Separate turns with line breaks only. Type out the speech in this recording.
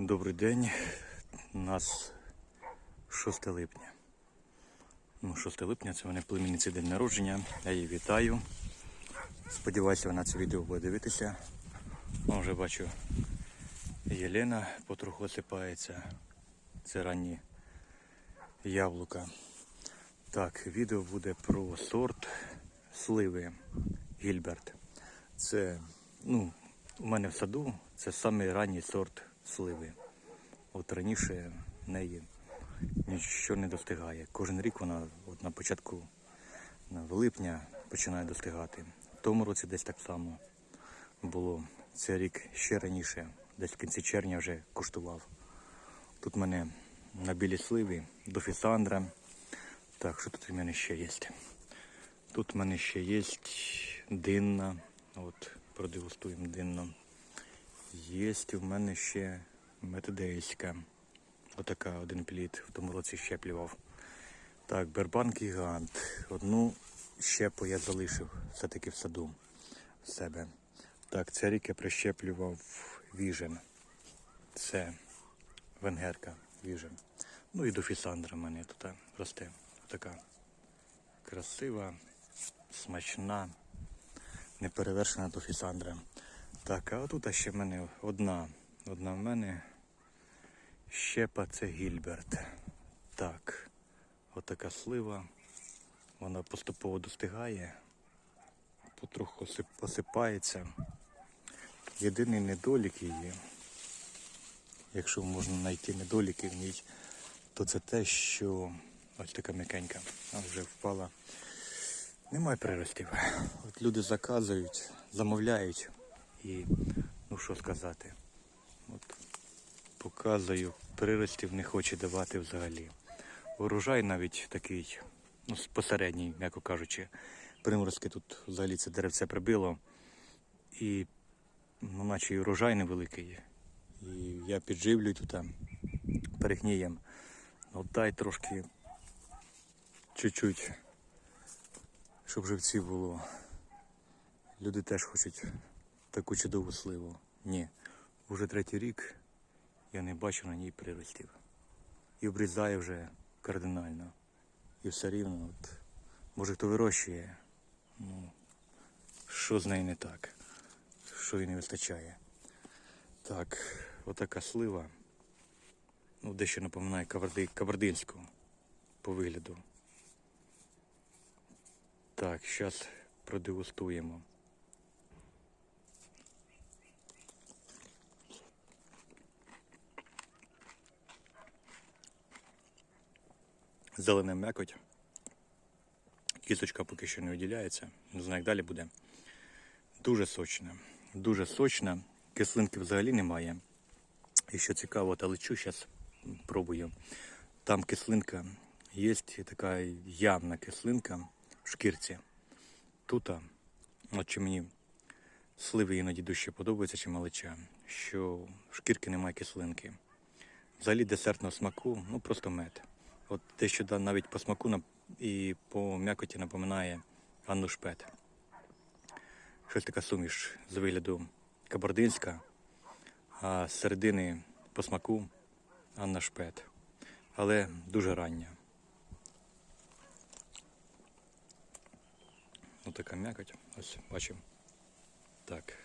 Добрий день. У нас 6 липня. Ну, 6 липня це в мене племінниці день народження. Я її вітаю. Сподіваюся, вона це відео буде дивитися. Ну, вже бачу, Єлена потроху осипається. Це ранні яблука. Так, відео буде про сорт сливи Гільберт. Це, ну, у мене в саду це самий ранній сорт сливи. От раніше неї нічого не достигає. Кожен рік вона от на початку липня починає достигати. В тому році десь так само було. Це рік ще раніше, десь в кінці червня вже куштував. Тут в мене на білі сливі дофісандра. Так, що тут у мене ще є? Тут в мене ще є динна. От, продегустуємо динно. Є в мене ще методейська. Отака один плід в тому році щеплював. Так, бербанк гігант. Одну щепу я залишив все-таки в саду в себе. Так, це рік я прищеплював віжен. Це венгерка віжен. Ну і дофісандра в мене тут росте. Така красива, смачна, неперевершена дофісандра. Так, а тут ще в мене одна. Одна в мене щепа це Гільберт. Так, отака слива. Вона поступово достигає, потроху осип- посипається. Єдиний недолік її, якщо можна знайти недоліки в ній, то це те, що ось така м'якенька, а вже впала. Немає приростів. От люди заказують, замовляють і ну що сказати. От показую, приростів не хоче давати взагалі. Урожай навіть такий, ну, посередній, м'яко кажучи. Приморозки тут взагалі це деревце прибило. І ну, наче і урожай невеликий. І я підживлюю тут перегнієм. Ну дай трошки чуть-чуть, щоб живців було. Люди теж хочуть таку чудову сливу. Ні, уже третій рік я не бачу на ній приростів. І обрізає вже кардинально. І все рівно, от, може хто вирощує, ну, що з нею не так, що їй не вистачає. Так, отака слива. Ну, дещо напоминає кабарди, кабардинську по вигляду. Так, зараз продегустуємо. Зелена м'якоть. Кісточка поки що не виділяється. Не знаю, як далі буде. Дуже сочна. Дуже сочна. Кислинки взагалі немає. І що цікаво, та лечу зараз пробую. Там кислинка є така явна кислинка в шкірці. Тут, от чи мені сливи іноді дужче подобаються, чи малича, що в шкірки немає кислинки. Взагалі десертного смаку, ну просто мед. От те, що навіть по смаку і по м'якоті напоминає Анну Шпет. Щось така суміш з вигляду кабардинська, а з середини по смаку Анна Шпет. Але дуже рання. Ось така м'якоть. Ось бачимо. Так.